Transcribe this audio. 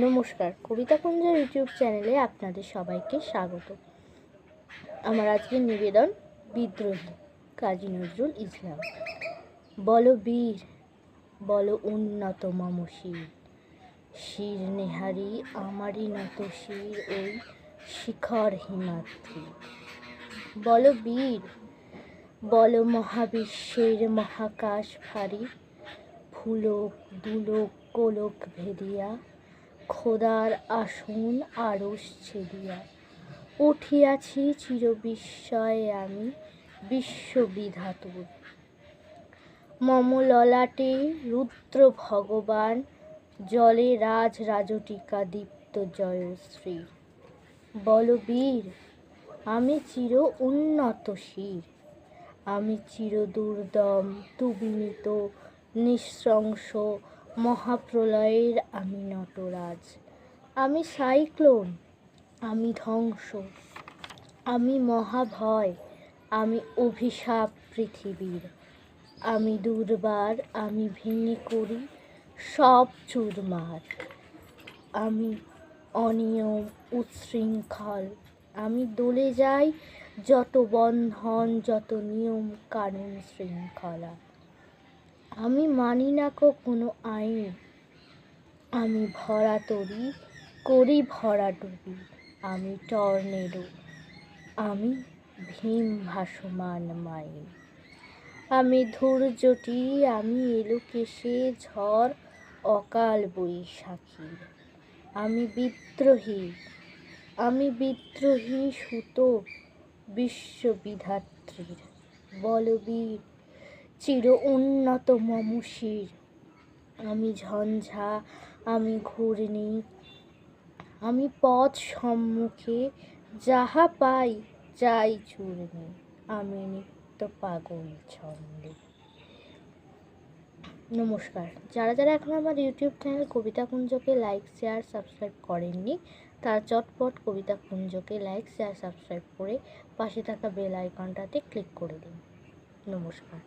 নমস্কার, কবিতা কুঞ্জ ইউটিউব চ্যানেলে আপনাদের সবাইকে স্বাগত। আমার আজকের নিবেদন বিদ্রোহী কাজী নজরুল ইসলাম। বল বীর, বলো উন্নত মম শির। শির নেহারি আমারই নত শির ওই শিখর হিমাদ্রি। বল বীর, বল মহাবিশ্বের মহাকাশ ভারী। ফুলক দুলোক কোলক ভেদিয়া খোদার আসন আড়স ছেদিয়া। উঠিয়াছি চিরবিস্ময়ে আমি বিশ্ববিধাতুর মম ললাটে রুদ্র ভগবান, জলে রাজ রাজটিকা দীপ্ত জয়শ্রী বলবীর আমি চির উন্নত শির। আমি চির দুর্দম, তুবিনীত, নিঃশংস মহাপ্রলয়ের আমি নটরাজ। আমি সাইক্লোন, আমি ধ্বংস। আমি মহাভয়, আমি অভিশাপ পৃথিবীর। আমি দুর্বার, আমি ভেঙে করি সব চুরমার। আমি অনিয়ম, উচ্ছৃঙ্খল। আমি দলে যাই যত বন্ধন, যত নিয়ম, কানুন, শৃঙ্খলা। আমি মানি না কো কোনো আইন। আমি ভরা তরি, করি ভরা ডুবি আমি টর্নেডো, আমি ভীম ভাসমান মাইন। আমি ধৈর্যটি আমি এলো এলোকেশে ঝড়, অকাল বৈশাখী। আমি বিদ্রোহী আমি বিদ্রোহী সুত বিশ্ববিধাত্রীর বলবীর চির উন্নত মমশির। আমি ঝঞ্ঝা, আমি ঘূর্ণি, আমি পথ সম্মুখে, যাহা পাই যাই চূর্ণি, আমি নিত্য পাগল ছন্দে। নমস্কার। যারা যারা এখন আমার ইউটিউব চ্যানেল কবিতা কুঞ্জকে লাইক, শেয়ার, সাবস্ক্রাইব করেননি, তারা চটপট কবিতা কুঞ্জকে লাইক, শেয়ার, সাবস্ক্রাইব করে পাশে থাকা বেল আইকনটাতে ক্লিক করে দিন। নমস্কার।